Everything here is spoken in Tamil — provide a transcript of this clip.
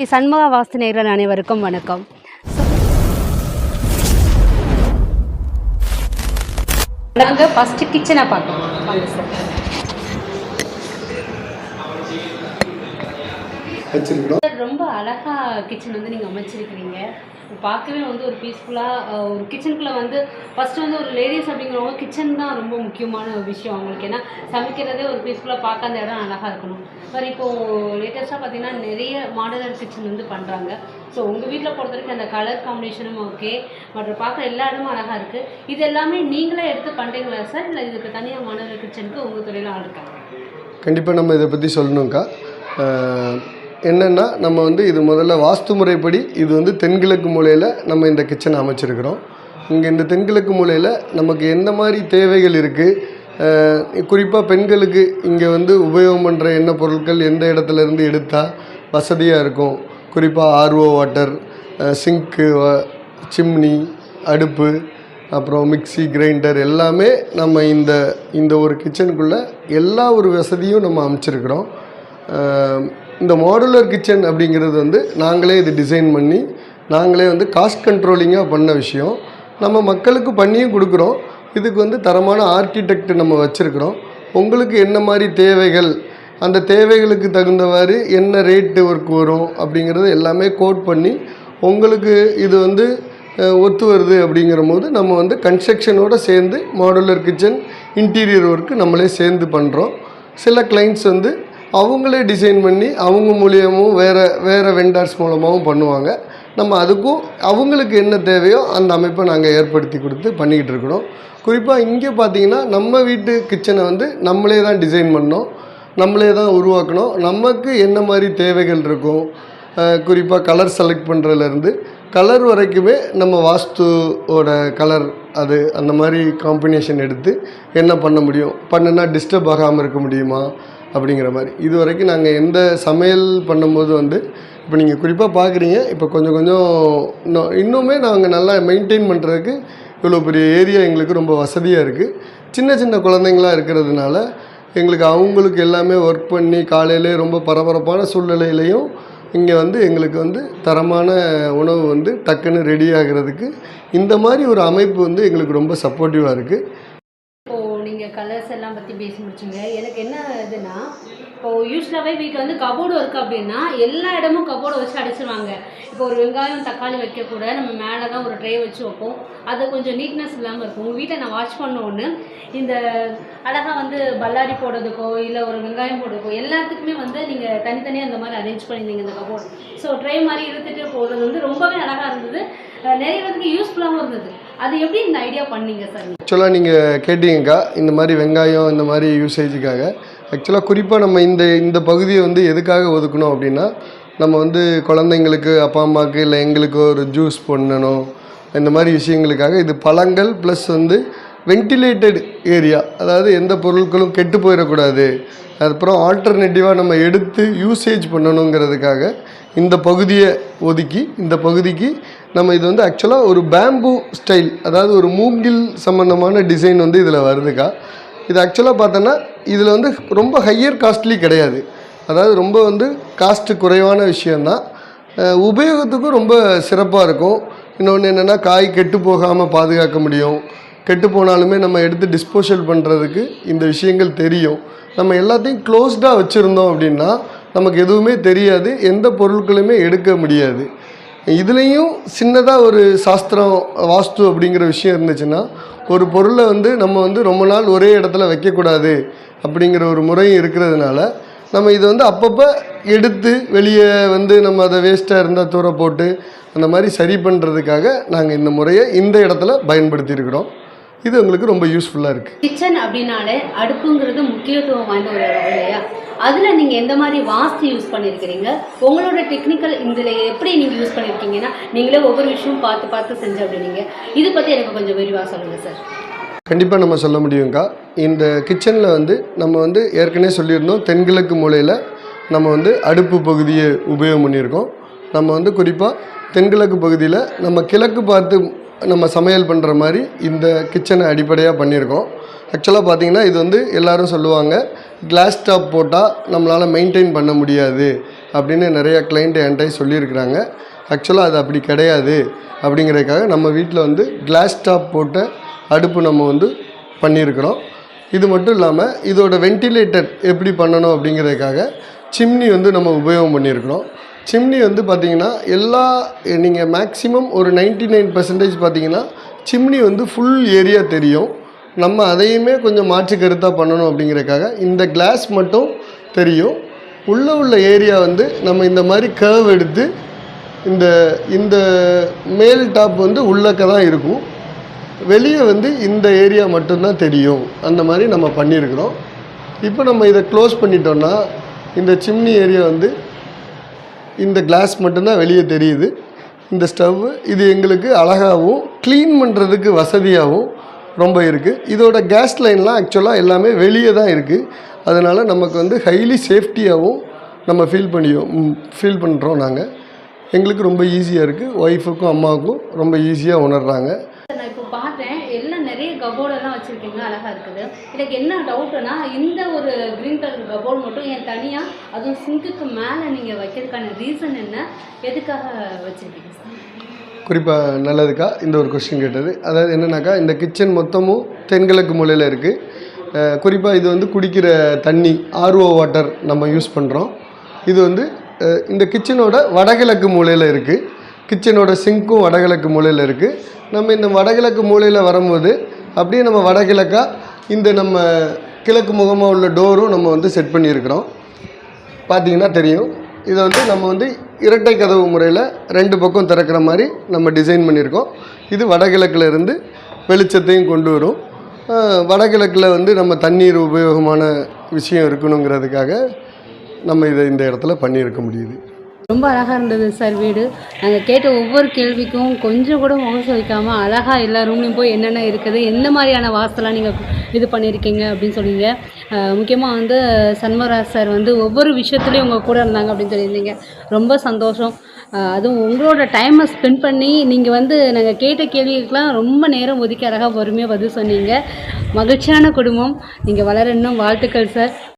ஸ்ரீ சண்முக நேயர்கள் அனைவருக்கும் வணக்கம். நாங்கள் ஃபஸ்ட்டு கிச்சனை பார்க்கலாம் ரொம்ப அழகா கிச்சன் வந்து நீங்கள் அமைச்சிருக்கிறீங்க. பார்க்கவே வந்து ஒரு பீஸ்ஃபுல்லாக ஒரு கிச்சனுக்குள்ளே வந்து ஃபஸ்ட்டு வந்து ஒரு லேடிஸ் அப்படிங்கிறவங்க கிச்சன் தான் ரொம்ப முக்கியமான ஒரு விஷயம் அவங்களுக்கு. ஏன்னா சமைக்கிறதே ஒரு பீஸ்ஃபுல்லாக பார்க்க அந்த இடம் அழகாக இருக்கணும். பட் இப்போது லேட்டஸ்ட்டாக பார்த்தீங்கன்னா நிறைய மாடலர் கிச்சன் வந்து பண்ணுறாங்க ஸோ உங்கள் வீட்டில் பொறுத்த வரைக்கும் அந்த கலர் காம்பினேஷனும் ஓகே மற்ற பார்க்குற எல்லா இடமும் அழகாக இருக்குது இது எல்லாமே நீங்களே எடுத்து பண்ணுறீங்களா சார் இல்லை இதுக்கு தனியாக மாடலர் கிச்சனுக்கு உங்கள் துறையில் ஆள் இருக்காங்க கண்டிப்பாக நம்ம இதை பற்றி சொல்லணும்க்கா. என்னென்னா நம்ம வந்து இது முதல்ல வாஸ்து முறைப்படி இது வந்து தென்கிழக்கு மூலையில் நம்ம இந்த கிச்சனை அமைச்சிருக்கிறோம். இங்கே இந்த தென்கிழக்கு மூலையில் நமக்கு எந்த மாதிரி தேவைகள் இருக்குது குறிப்பாக பெண்களுக்கு இங்கே வந்து உபயோகம் பண்ணுற என்ன பொருட்கள் எந்த இடத்துல இருந்து எடுத்தால் வசதியாக இருக்கும்? குறிப்பாக ஆர்ஓ வாட்டர் சிங்க்கு சிம்னி அடுப்பு அப்புறம் மிக்ஸி கிரைண்டர் எல்லாமே நம்ம இந்த இந்த ஒரு கிச்சனுக்குள்ளே எல்லா ஒரு வசதியும் நம்ம அமைச்சிருக்கிறோம். இந்த மாடுலர் கிச்சன் அப்படிங்கிறது வந்து நாங்களே இது டிசைன் பண்ணி நாங்களே வந்து காஸ்ட் கண்ட்ரோலிங்காக பண்ண விஷயம். நம்ம மக்களுக்கு பண்ணியும் கொடுக்குறோம். இதுக்கு வந்து தரமான ஆர்கிடெக்ட் நம்ம வச்சுருக்குறோம். உங்களுக்கு என்ன மாதிரி தேவைகள் அந்த தேவைகளுக்கு தகுந்தவாறு என்ன ரேட்டு ஒர்க் வரும் அப்படிங்கிறது எல்லாமே கோட் பண்ணி உங்களுக்கு இது வந்து ஒத்து வருது அப்படிங்கிற போது நம்ம வந்து கன்ஸ்ட்ரக்ஷனோடு சேர்ந்து மாடுலர் கிச்சன் இன்டீரியர் ஒர்க்கு நம்மளே சேர்ந்து பண்ணுறோம் சில கிளைண்ட்ஸ் வந்து அவங்களே டிசைன் பண்ணி அவங்க மூலியமும் வேறு வேறு வெண்டார்ஸ் மூலமாகவும் பண்ணுவாங்க. நம்ம அதுக்கும் அவங்களுக்கு என்ன தேவையோ அந்த அமைப்பை நாங்கள் ஏற்படுத்தி கொடுத்து பண்ணிக்கிட்டு இருக்கிறோம். குறிப்பாக இங்கே பார்த்தீங்கன்னா நம்ம வீட்டு கிச்சனை வந்து நம்மளே தான் டிசைன் பண்ணோம். நம்மளே தான் உருவாக்கணும். நமக்கு என்ன மாதிரி தேவைகள் இருக்கும்? குறிப்பாக கலர் செலக்ட் பண்ணுறதுலேருந்து கலர் வரைக்குமே நம்ம வாஸ்துவோட கலர் அது அந்த மாதிரி காம்பினேஷன் எடுத்து என்ன பண்ண முடியும்? பண்ணுனா டிஸ்டர்ப் ஆகாமல் இருக்க முடியுமா? அப்படிங்கிற மாதிரி. இது வரைக்கும் நாங்கள் எந்த சமையல் பண்ணும்போது வந்து இப்போ நீங்கள் குறிப்பாக பார்க்குறீங்க இப்போ கொஞ்சம் கொஞ்சம் இன்னும் இன்னுமே நாங்கள் நல்லா மெயின்டைன் பண்ணுறதுக்கு இவ்வளோ பெரிய ஏரியா எங்களுக்கு ரொம்ப வசதியாக இருக்குது சின்ன சின்ன குழந்தைங்களா இருக்கிறதுனால எங்களுக்கு அவங்களுக்கு எல்லாமே ஒர்க் பண்ணி காலையிலே ரொம்ப பரபரப்பான சூழ்நிலையிலையும் இங்கே வந்து எங்களுக்கு வந்து தரமான உணவு வந்து டக்குன்னு ரெடி ஆகிறதுக்கு இந்த மாதிரி ஒரு அமைப்பு வந்து எங்களுக்கு ரொம்ப சப்போர்ட்டிவாக இருக்குது இப்போது நீங்கள் கலர்ஸ் எல்லாம் பற்றி பேசி முடிச்சிங்க. எனக்கு என்ன இதுன்னா இப்போது யூஸ்வலாகவே வீட்டில் வந்து கபோர்டு இருக்குது அப்படின்னா எல்லா இடமும் கபோர்டை வச்சு அடிச்சிருவாங்க. இப்போ ஒரு வெங்காயம் தக்காளி வைக்கக்கூட நம்ம மேலே தான் ஒரு ட்ரே வச்சு வைப்போம். அது கொஞ்சம் நீட்னஸ் இல்லாமல் இருக்கும். உங்கள் வீட்டை நான் வாட்ச் பண்ண ஒன்று இந்த அழகாக வந்து பல்லாரி போடுறதுக்கோ இல்லை ஒரு வெங்காயம் போடுறதுக்கோ எல்லாத்துக்குமே வந்து நீங்கள் தனித்தனியாக இந்த மாதிரி அரேஞ்ச் பண்ணியிருந்தீங்க இந்த கபோர்டு ஸோ ட்ரே மாதிரி இழுத்துட்டு போடுறது வந்து ரொம்பவே அழகாக இருந்தது. நிறைய பேருக்கு யூஸ்ஃபுல்லாகவும் இருந்தது. அது எப்படி இந்த ஐடியா பண்ணீங்க சார்? ஆக்சுவலாக நீங்கள் கேட்டீங்கக்கா இந்த மாதிரி வெங்காயம் இந்த மாதிரி யூசேஜுக்காக ஆக்சுவலாக குறிப்பாக நம்ம இந்த இந்த பகுதியை வந்து எதுக்காக ஒதுக்கணும் அப்படின்னா நம்ம வந்து குழந்தைங்களுக்கு அப்பா அம்மாவுக்கு இல்லை எங்களுக்கு ஒரு ஜூஸ் பண்ணணும் இந்த மாதிரி விஷயங்களுக்காக. இது பழங்கள் ப்ளஸ் வந்து வென்டிலேட்டட் ஏரியா அதாவது எந்த பொருட்களும் கெட்டு போயிடக்கூடாது. அதுக்கப்புறம் ஆல்டர்னேட்டிவாக நம்ம எடுத்து யூசேஜ் பண்ணணுங்கிறதுக்காக இந்த பகுதியை ஒதுக்கி இந்த பகுதிக்கு நம்ம இது வந்து ஆக்சுவலாக ஒரு பேம்பு ஸ்டைல் அதாவது ஒரு மூங்கில் சம்மந்தமான டிசைன் வந்து இதில் வருதுக்கா? இது ஆக்சுவலாக பார்த்தோன்னா இதில் வந்து ரொம்ப ஹையர் காஸ்ட்லி கிடையாது. அதாவது ரொம்ப வந்து காஸ்ட்டு குறைவான விஷயந்தான் உபயோகத்துக்கும் ரொம்ப சிறப்பாக இருக்கும். இன்னொன்று என்னென்னா காய் கெட்டு போகாமல் பாதுகாக்க முடியும். கெட்டு போனாலுமே நம்ம எடுத்து டிஸ்போசல் பண்ணுறதுக்கு இந்த விஷயங்கள் தெரியும். நம்ம எல்லாத்தையும் க்ளோஸ்டாக வச்சுருந்தோம் அப்படின்னா நமக்கு எதுவுமே தெரியாது எந்த பொருட்களுமே எடுக்க முடியாது. இதுலேயும் சின்னதாக ஒரு சாஸ்திரம் வாஸ்து அப்படிங்கிற விஷயம் இருந்துச்சுன்னா ஒரு பொருளை வந்து நம்ம வந்து ரொம்ப நாள் ஒரே இடத்துல வைக்கக்கூடாது அப்படிங்கிற ஒரு முறையும் இருக்கிறதுனால நம்ம இதை வந்து அப்பப்போ எடுத்து வெளியே வந்து நம்ம அதை வேஸ்ட்டாக இருந்தால் தூர போட்டு அந்த மாதிரி சரி பண்ணுறதுக்காக நாங்கள் இந்த முறையை இந்த இடத்துல பயன்படுத்தியிருக்கிறோம். இது உங்களுக்கு ரொம்ப யூஸ்ஃபுல்லாக இருக்குது கிச்சன் அப்படின்னாலே அடுப்புங்கிறது முக்கியத்துவம் வாய்ந்த ஒரு இடம் இல்லையா? அதில் நீங்கள் எந்த மாதிரி வாஸ்து யூஸ் பண்ணியிருக்கிறீங்க உங்களோட டெக்னிக்கல் இதில் எப்படி நீங்கள் யூஸ் பண்ணியிருக்கீங்கன்னா நீங்களே ஒவ்வொரு விஷயமும் பார்த்து பார்த்து செஞ்சு அப்படின்னீங்க. இது பற்றி எனக்கு கொஞ்சம் விரிவாக சொல்லுங்கள் சார் கண்டிப்பாக நம்ம சொல்ல முடியுங்க்கா இந்த கிச்சனில் வந்து நம்ம வந்து ஏற்கனவே சொல்லியிருந்தோம் தென்கிழக்கு மூலையில் நம்ம வந்து அடுப்பு பகுதியை உபயோகம் பண்ணியிருக்கோம். நம்ம வந்து குறிப்பாக தென்கிழக்கு பகுதியில் நம்ம கிழக்கு பார்த்து நம்ம சமையல் பண்ணுற மாதிரி இந்த கிச்சனை அடிப்படையாக பண்ணியிருக்கோம். ஆக்சுவலாக பார்த்தீங்கன்னா இது வந்து எல்லாரும் சொல்லுவாங்க கிளாஸ் டாப் போட்டால் நம்மளால் மெயின்டைன் பண்ண முடியாது அப்படின்னு நிறையா கிளைண்ட் என்கிட்ட சொல்லியிருக்கிறாங்க. ஆக்சுவலாக அது அப்படி கிடையாது. அப்படிங்கிறதுக்காக நம்ம வீட்டில் வந்து கிளாஸ் டாப் போட்ட அடுப்பு நம்ம வந்து பண்ணியிருக்கிறோம். இது மட்டும் இல்லாமல் இதோட வென்டிலேட்டர் எப்படி பண்ணணும் அப்படிங்கிறதுக்காக சிம்னி வந்து நம்ம உபயோகம் பண்ணியிருக்கிறோம். சிம்னி வந்து பார்த்திங்கன்னா எல்லா நீங்கள் மேக்ஸிமம் ஒரு 99% நைன் பர்சன்டேஜ் பார்த்தீங்கன்னா சிம்னி வந்து ஃபுல் ஏரியா தெரியும். நம்ம அதையுமே கொஞ்சம் மாற்று கருத்தாக பண்ணணும் அப்படிங்கிறதுக்காக இந்த கிளாஸ் மட்டும் தெரியும். உள்ளே உள்ள ஏரியா வந்து நம்ம இந்த மாதிரி கர்வ் எடுத்து இந்த இந்த மேல் டாப் வந்து உள்ளக்க தான் இருக்கும். வெளியே வந்து இந்த ஏரியா மட்டும்தான் தெரியும். அந்த மாதிரி நம்ம பண்ணியிருக்கிறோம். இப்போ நம்ம இதை க்ளோஸ் பண்ணிட்டோன்னா இந்த சிம்னி ஏரியா வந்து இந்த கிளாஸ் மட்டும்தான் வெளியே தெரியுது. இந்த ஸ்டவ் இது எங்களுக்கு அழகாகவும் க்ளீன் பண்ணுறதுக்கு வசதியாகவும் ரொம்ப இருக்குது இதோட கேஸ் லைன்லாம் ஆக்சுவலாக எல்லாமே வெளியே தான் இருக்குது அதனால் நமக்கு வந்து ஹைலி சேஃப்டியாகவும் நம்ம ஃபீல் பண்ணியும் ஃபீல் பண்ணுறோம் நாங்கள் எங்களுக்கு ரொம்ப ஈஸியாக இருக்குது ஒய்ஃபுக்கும் அம்மாவுக்கும் ரொம்ப ஈஸியாக உணர்கிறாங்க நான் இப்போ பார்த்தேன் எல்லாம் நிறைய கபோர்டெல்லாம் வச்சுருக்கீங்க அழகாக இருக்குது. எனக்கு என்ன டவுட்டுனா இந்த ஒரு க்ரீன் கலர் கபோர்டு மட்டும் ஏன் தனியாக அதுவும் சிங்குக்கு மேலே நீங்கள் வைக்கிறதுக்கான ரீசன் என்ன? எதுக்காக வச்சுருக்கீங்க சார்? குறிப்பாக நல்லதுக்கா இந்த ஒரு கொஸ்டின் கேட்டது. அதாவது என்னென்னாக்கா இந்த கிச்சன் மொத்தமும் தென்கிழக்கு மூலையில் இருக்குது குறிப்பாக இது வந்து குடிக்கிற தண்ணி ஆர்ஓ வாட்டர் நம்ம யூஸ் பண்ணுறோம் இது வந்து இந்த கிச்சனோட வடகிழக்கு மூலையில் இருக்குது கிச்சனோட சிங்க்கும் வடகிழக்கு மூலையில் இருக்குது நம்ம இந்த வடகிழக்கு மூலையில் வரும்போது அப்படியே நம்ம வடகிழக்கா இந்த நம்ம கிழக்கு முகமாக உள்ள டோரும் நம்ம வந்து செட் பண்ணியிருக்கிறோம். பார்த்தீங்கன்னா தெரியும். இதை வந்து நம்ம வந்து இரட்டை கதவு முறையில் ரெண்டு பக்கம் திறக்கிற மாதிரி நம்ம டிசைன் பண்ணியிருக்கோம். இது வடகிழக்கில் இருந்து வெளிச்சத்தையும் கொண்டு வரும். வடகிழக்கில் வந்து நம்ம தண்ணீர் உபயோகமான விஷயம் இருக்கணுங்கிறதுக்காக நம்ம இதை இந்த இடத்துல பண்ணியிருக்க முடியுது. ரொம்ப அழகாக இருந்தது சார் வீடு. நாங்கள் கேட்ட ஒவ்வொரு கேள்விக்கும் கொஞ்சம் கூட முகம் வைக்காமல் அழகாக எல்லா ரூம்லேயும் போய் என்னென்ன இருக்குது எந்த மாதிரியான வாசலாம் நீங்கள் இது பண்ணியிருக்கீங்க அப்படின்னு சொன்னீங்க. முக்கியமாக வந்து சண்மராஜ் சார் வந்து ஒவ்வொரு விஷயத்துலையும் உங்கள் கூட இருந்தாங்க அப்படின்னு சொல்லியிருந்தீங்க. ரொம்ப சந்தோஷம். அதுவும் உங்களோட டைமை ஸ்பெண்ட் பண்ணி நீங்கள் வந்து நாங்கள் கேட்ட கேள்விகளுக்கெலாம் ரொம்ப நேரம் ஒதுக்கி அழகாக பொறுமையாக பதில் சொன்னீங்க. மகிழ்ச்சியான குடும்பம். நீங்கள் வளர இன்னும் வாழ்த்துக்கள் சார்.